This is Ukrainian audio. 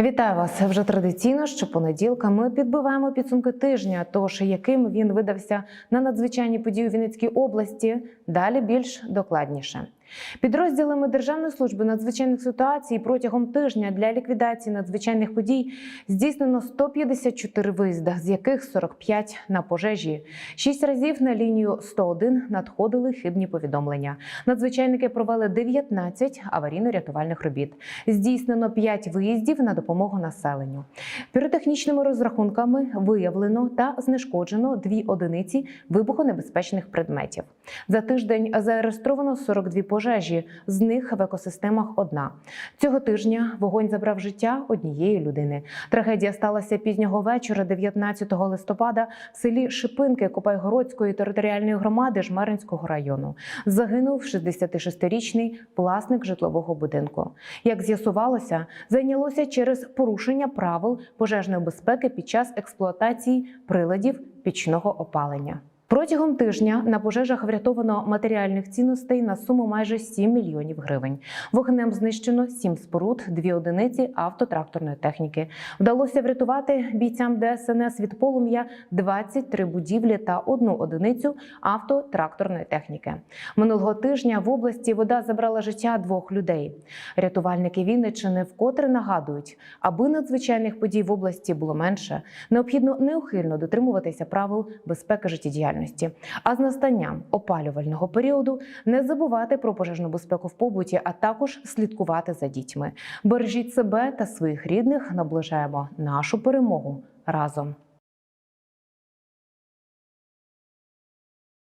Вітаю вас вже традиційно. Щопонеділка ми підбиваємо підсумки тижня. Тож яким він видався на надзвичайні події у Вінницькій області. Далі більш докладніше. Підрозділами Державної служби надзвичайних ситуацій протягом тижня для ліквідації надзвичайних подій здійснено 154 виїзда, з яких 45 на пожежі. Шість разів на лінію 101 надходили хибні повідомлення. Надзвичайники провели 19 аварійно-рятувальних робіт. Здійснено 5 виїздів на допомогу населенню. Піротехнічними розрахунками виявлено та знешкоджено дві одиниці вибухонебезпечних предметів. За тиждень зареєстровано 42 пожежі, з них в екосистемах одна. Цього тижня вогонь забрав життя однієї людини. Трагедія сталася пізнього вечора, 19 листопада, в селі Шипинки Копайгородської територіальної громади Жмеринського району. Загинув 66-річний власник житлового будинку. Як з'ясувалося, зайнялося через порушення правил пожежної безпеки під час експлуатації приладів пічного опалення. Протягом тижня на пожежах врятовано матеріальних цінностей на суму майже 7 мільйонів гривень. Вогнем знищено 7 споруд, 2 одиниці автотракторної техніки. Вдалося врятувати бійцям ДСНС від полум'я 23 будівлі та одну одиницю автотракторної техніки. Минулого тижня в області вода забрала життя двох людей. Рятувальники Вінниччини вкотре нагадують, аби надзвичайних подій в області було менше, необхідно неухильно дотримуватися правил безпеки життєдіяльності. А з настанням опалювального періоду не забувати про пожежну безпеку в побуті, а також слідкувати за дітьми. Бережіть себе та своїх рідних, наближаємо нашу перемогу разом.